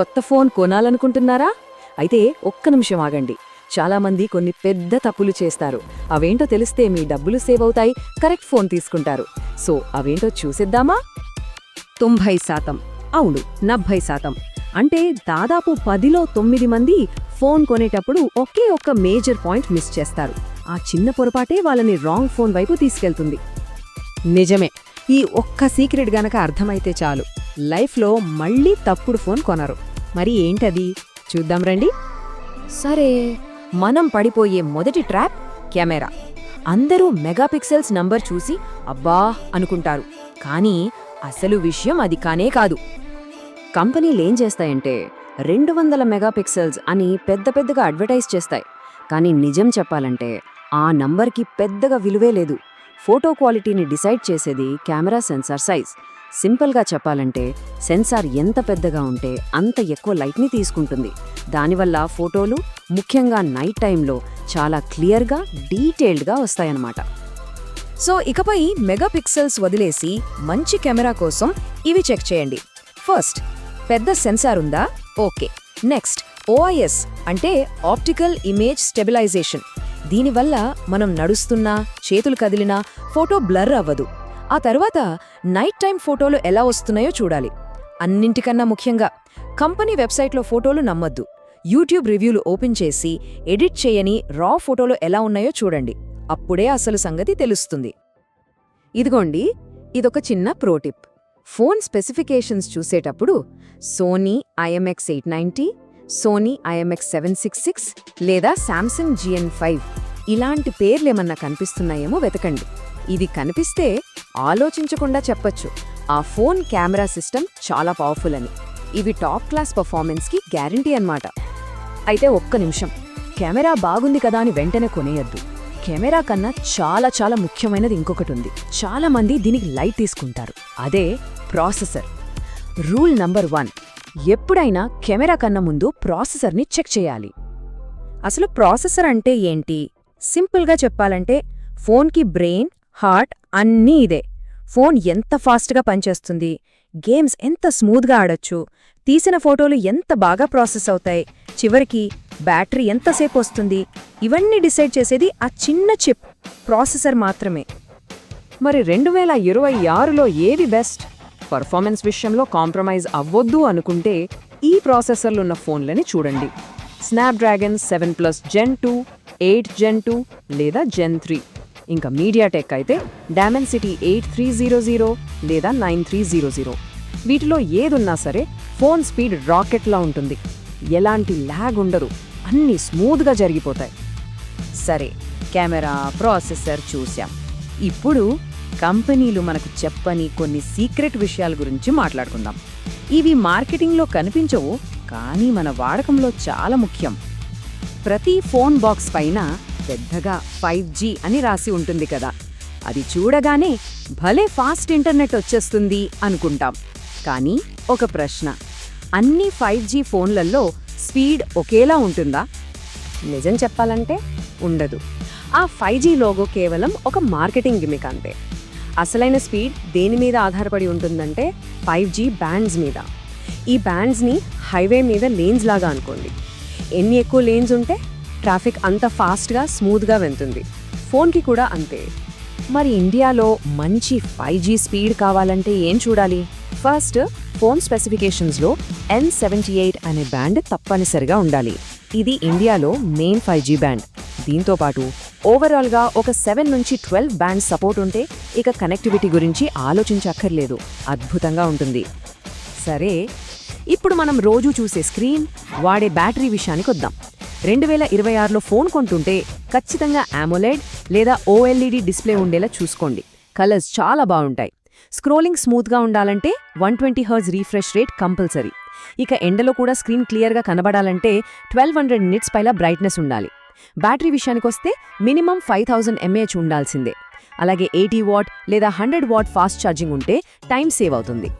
కొత్త ఫోన్ కొనాలనుకుంటున్నారా? అయితే ఒక్క నిమిషం ఆగండి. చాలామంది కొన్ని పెద్ద తప్పులు చేస్తారు. అవేంటో తెలిస్తే మీ డబ్బులు సేవ్ అవుతాయి కరెక్ట్ ఫోన్ తీసుకుంటారు. సో అవేంటో చూసేద్దామా? తొంభై శాతం. అవును నబ్భై శాతం. అంటే దాదాపు పదిలో తొమ్మిది మంది ఫోన్ కొనేటప్పుడు ఒకే ఒక్క మేజర్ పాయింట్ మిస్ చేస్తారు. ఆ చిన్న పొరపాటే వాళ్ళని రాంగ్ ఫోన్ వైపు తీసుకెళ్తుంది. నిజమే. ఈ ఒక్క సీక్రెట్ గనక అర్థమైతే చాలు. లైఫ్లో మళ్ళీ తప్పుడు ఫోన్ కొనరు. మరి ఏంటది? చూద్దాం రండి. సరే మనం పడిపోయే మొదటి ట్రాప్ కెమెరా. అందరూ మెగాపిక్సెల్స్ నంబర్ చూసి అబ్బా అనుకుంటారు. కానీ అసలు విషయం అది కానే కాదు. కంపెనీలేం చేస్తాయంటే రెండు వందల మెగాపిక్సెల్స్ అని పెద్ద పెద్దగా అడ్వర్టైజ్ చేస్తాయి. కానీ నిజం చెప్పాలంటే ఆ నంబర్కి పెద్దగా విలువే లేదు. ఫోటో క్వాలిటీని డిసైడ్ చేసేది కెమెరా సెన్సార్ సైజ్. సింపుల్గా చెప్పాలంటే సెన్సార్ ఎంత పెద్దగా ఉంటే అంత ఎక్కువ లైట్ని తీసుకుంటుంది. దానివల్ల ఫోటోలు ముఖ్యంగా నైట్ టైంలో చాలా క్లియర్గా డీటెయిల్డ్గా వస్తాయన్నమాట. సో ఇకపై మెగాపిక్సెల్స్ వదిలేసి మంచి కెమెరా కోసం ఇవి చెక్ చేయండి. ఫస్ట్ పెద్ద సెన్సార్ ఉందా? ఓకే. నెక్స్ట్ ఓఐఎస్ అంటే ఆప్టికల్ ఇమేజ్ స్టెబిలైజేషన్. దీనివల్ల మనం నడుస్తున్నా చేతులు కదిలినా ఫోటో బ్లర్ అవ్వదు. ఆ తర్వాత నైట్ టైం ఫోటోలు ఎలా వస్తున్నాయో చూడాలి. అన్నింటికన్నా ముఖ్యంగా కంపెనీ వెబ్సైట్లో ఫోటోలు నమ్మద్దు. యూట్యూబ్ రివ్యూలు ఓపెన్ చేసి ఎడిట్ చేయని రా ఫోటోలు ఎలా ఉన్నాయో చూడండి. అప్పుడే అసలు సంగతి తెలుస్తుంది. ఇదిగోండి ఇదొక చిన్న ప్రోటిప్ ఫోన్ స్పెసిఫికేషన్స్ చూసేటప్పుడు Sony IMX eight ninety Sony IMX seven six six లేదా శాంసంగ్ జిఎన్ ఫైవ్ ఇలాంటి పేర్లేమన్నా కనిపిస్తున్నాయేమో వెతకండి. ఇది కనిపిస్తే ఆలోచించకుండా చెప్పొచ్చు. ఆ ఫోన్ కెమెరా సిస్టమ్ చాలా పవర్ఫుల్ అని. ఇవి టాప్ క్లాస్ పర్ఫార్మెన్స్కి గ్యారంటీ అన్నమాట. అయితే ఒక్క నిమిషం. కెమెరా బాగుంది కదా అని వెంటనే కొనేయద్దు. కెమెరా కన్నా చాలా చాలా ముఖ్యమైనది ఇంకొకటి ఉంది. చాలా మంది దీనికి లైట్ తీసుకుంటారు. అదే ప్రాసెసర్. Rule number one. ఎప్పుడైనా కెమెరా కన్నా ముందు ప్రాసెసర్ని చెక్ చేయాలి. అసలు ప్రాసెసర్ అంటే ఏంటి? సింపుల్గా చెప్పాలంటే ఫోన్కి బ్రెయిన్ హార్ట్ అన్నీ ఇదే. ఫోన్ ఎంత ఫాస్ట్గా పనిచేస్తుంది గేమ్స్ ఎంత స్మూత్గా ఆడొచ్చు తీసిన ఫోటోలు ఎంత బాగా ప్రాసెస్ అవుతాయి చివరికి బ్యాటరీ ఎంతసేపు వస్తుంది ఇవన్నీ డిసైడ్ చేసేది ఆ చిన్న చిప్ ప్రాసెసర్ మాత్రమే. మరి రెండు వేల ఇరవై ఆరులో ఏవి బెస్ట్? పర్ఫార్మెన్స్ విషయంలో కాంప్రమైజ్ అవ్వొద్దు అనుకుంటే ఈ ప్రాసెసర్లున్న ఫోన్లని చూడండి. Snapdragon seven plus gen two eight gen two లేదా జెన్ త్రీ. ఇంకా మీడియాటెక్ అయితే Dimensity eight three zero zero లేదా నైన్ త్రీ జీరో జీరో. వీటిలో ఏదున్నా సరే ఫోన్ స్పీడ్ రాకెట్లా ఉంటుంది. ఎలాంటి ల్యాగ్ ఉండదు. అన్నీ స్మూత్గా జరిగిపోతాయి. సరే కెమెరా ప్రాసెసర్ చూశాం. ఇప్పుడు కంపెనీలు మనకు చెప్పని కొన్ని సీక్రెట్ విషయాల గురించి మాట్లాడుకుందాం. ఇవి మార్కెటింగ్లో కనిపించవు కానీ మన వాడకంలో చాలా ముఖ్యం. ప్రతి ఫోన్ బాక్స్ పైన పెద్దగా ఫైవ్ జీ అని రాసి ఉంటుంది కదా. అది చూడగానే భలే ఫాస్ట్ ఇంటర్నెట్ వచ్చేస్తుంది అనుకుంటాం. కానీ ఒక ప్రశ్న. అన్ని ఫైవ్ జీ ఫోన్లలో స్పీడ్ ఒకేలా ఉంటుందా? నిజం చెప్పాలంటే ఉండదు. ఆ ఫైవ్ జీ లోగో కేవలం ఒక మార్కెటింగ్ గిమిక్ అంతే. అసలైన స్పీడ్ దేని మీద ఆధారపడి ఉంటుందంటే ఫైవ్ జీ బ్యాండ్స్ మీద. ఈ బ్యాండ్స్ని హైవే మీద లేన్స్ లాగా అనుకోండి. ఎన్ని ఎక్కువ లేన్స్ ఉంటే ట్రాఫిక్ అంత ఫాస్ట్గా స్మూత్గా వెళ్తుంది. ఫోన్కి కూడా అంతే. మరి ఇండియాలో మంచి ఫైవ్ జీ స్పీడ్ కావాలంటే ఏం చూడాలి? ఫస్ట్ ఫోన్ స్పెసిఫికేషన్స్లో ఎన్ సెవెంటీ ఎయిట్ అనే బ్యాండ్ తప్పనిసరిగా ఉండాలి. ఇది ఇండియాలో మెయిన్ ఫైవ్ జీ బ్యాండ్. దీంతో పాటు ఓవరాల్గా ఒక సెవెన్ నుంచి ట్వెల్వ్ బ్యాండ్ సపోర్ట్ ఉంటే ఇక కనెక్టివిటీ గురించి ఆలోచించక్కర్లేదు. అద్భుతంగా ఉంటుంది. సరే ఇప్పుడు మనం రోజూ చూసే స్క్రీన్ వాడే బ్యాటరీ విషయానికి వద్దాం. రెండు వేల ఇరవై ఆరులో ఫోన్ కొంటుంటే ఖచ్చితంగా ఆమోలెడ్ లేదా ఓఎల్ఈడి డిస్ప్లే ఉండేలా చూసుకోండి. కలర్స్ చాలా బాగుంటాయి. స్క్రోలింగ్ స్మూత్గా ఉండాలంటే one twenty hertz refresh rate compulsory. ఇక ఎండలో కూడా స్క్రీన్ క్లియర్గా కనబడాలంటే ట్వెల్వ్ హండ్రెడ్ నిట్స్ పైలా బ్రైట్నెస్ ఉండాలి. బ్యాటరీ విషయానికొస్తే మినిమం ఫైవ్ థౌజండ్ ఎంఏహెచ్ ఉండాల్సిందే. అలాగే ఎయిటీ వాట్ లేదా హండ్రెడ్ వాట్ ఫాస్ట్ ఛార్జింగ్ ఉంటే టైం సేవ్ అవుతుంది.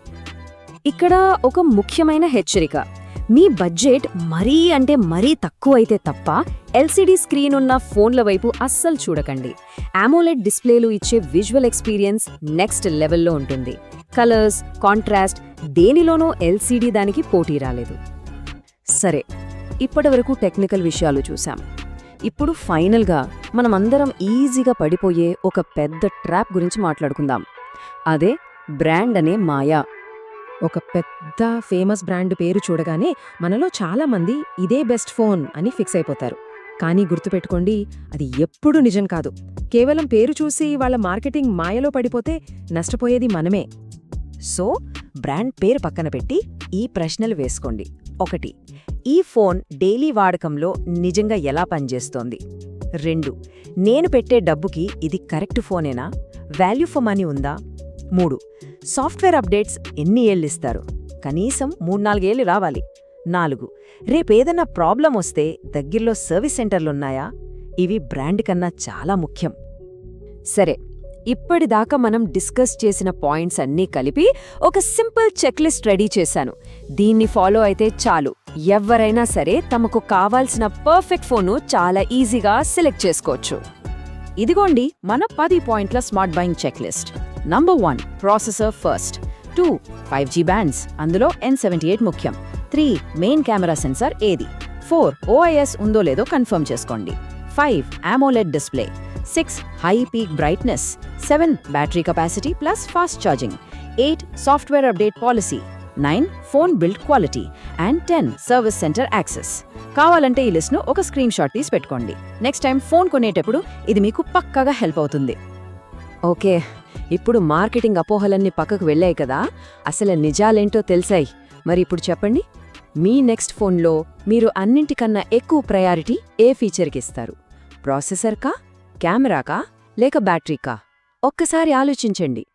ఇక్కడ ఒక ముఖ్యమైన హెచ్చరిక. మీ బడ్జెట్ మరీ అంటే మరీ తక్కువైతే తప్ప ఎల్సిడి స్క్రీన్ ఉన్న ఫోన్ల వైపు అస్సలు చూడకండి. ఆమోలెడ్ డిస్ప్లేలు ఇచ్చే విజువల్ ఎక్స్పీరియన్స్ నెక్స్ట్ లెవెల్లో ఉంటుంది. కలర్స్ కాంట్రాస్ట్ దేనిలోనూ ఎల్సిడి దానికి పోటీ రాలేదు. సరే ఇప్పటివరకు టెక్నికల్ విషయాలు చూసాం ఇప్పుడు ఫైనల్గా మనమందరం ఈజీగా పడిపోయే ఒక పెద్ద ట్రాప్ గురించి మాట్లాడుకుందాం. అదే బ్రాండ్ అనే మాయా. ఒక పెద్ద ఫేమస్ బ్రాండ్ పేరు చూడగానే మనలో చాలామంది ఇదే బెస్ట్ ఫోన్ అని ఫిక్స్ అయిపోతారు. కానీ గుర్తుపెట్టుకోండి అది ఎప్పుడూ నిజం కాదు. కేవలం పేరు చూసి వాళ్ళ మార్కెటింగ్ మాయలో పడిపోతే నష్టపోయేది మనమే. సో బ్రాండ్ పేరు పక్కన పెట్టి ఈ ప్రశ్నలు వేసుకోండి. ఒకటి ఈ ఫోన్ డైలీ వాడకంలో నిజంగా ఎలా పనిచేస్తోంది? రెండు నేను పెట్టే డబ్బుకి ఇది కరెక్ట్ ఫోనేనా? వాల్యూ ఫర్ మనీ ఉందా? మూడు. సాఫ్ట్వేర్ అప్డేట్స్ ఎన్ని ఏళ్ళు ఇస్తారు కనీసం మూడు నాలుగేళ్ళు రావాలి. నాలుగు. రేపేదన్నా ప్రాబ్లం వస్తే దగ్గరలో సర్వీస్ సెంటర్లున్నాయా? ఇవి బ్రాండ్ కన్నా చాలా ముఖ్యం. సరే ఇప్పటిదాకా మనం డిస్కస్ చేసిన పాయింట్స్ అన్నీ కలిపి ఒక సింపుల్ చెక్లిస్ట్ రెడీ చేశాను. దీన్ని ఫాలో అయితే చాలు. ఎవరైనా సరే తమకు కావాల్సిన పర్ఫెక్ట్ ఫోను చాలా ఈజీగా సెలెక్ట్ చేసుకోవచ్చు. ఇదిగోండి మన పది పాయింట్ల smart buying checklist. Number one processor first two five G bands అందులో ఎన్ సెవెంటీ ఎయిట్ ముఖ్యం. త్రీ మెయిన్ కెమెరా సెన్సార్ ఏది? ఫోర్ ఓఐఎస్ ఉందో లేదో కన్ఫర్మ్ చేసుకోండి. Five AMOLED display six high peak brightness seven battery capacity plus fast charging eight software update policy nine phone build quality and ten service centre access కావాలంటే ఈ లిస్ట్ను ఒక screen shot తీసి పెట్టుకోండి. Next time phone కొనేటప్పుడు ఇది మీకు పక్కగా help అవుతుంది. ఓకే ఇప్పుడు మార్కెటింగ్ అపోహలన్నీ పక్కకు వెళ్ళాయి కదా. అసలు నిజాలేంటో తెలిసాయి. మరి ఇప్పుడు చెప్పండి. మీ నెక్స్ట్ ఫోన్లో మీరు అన్నింటికన్నా ఎక్కువ ప్రయారిటీ ఏ ఫీచర్కి ఇస్తారు ప్రాసెసర్కా కెమెరాకా లేక బ్యాటరీకా? ఒక్కసారి ఆలోచించండి.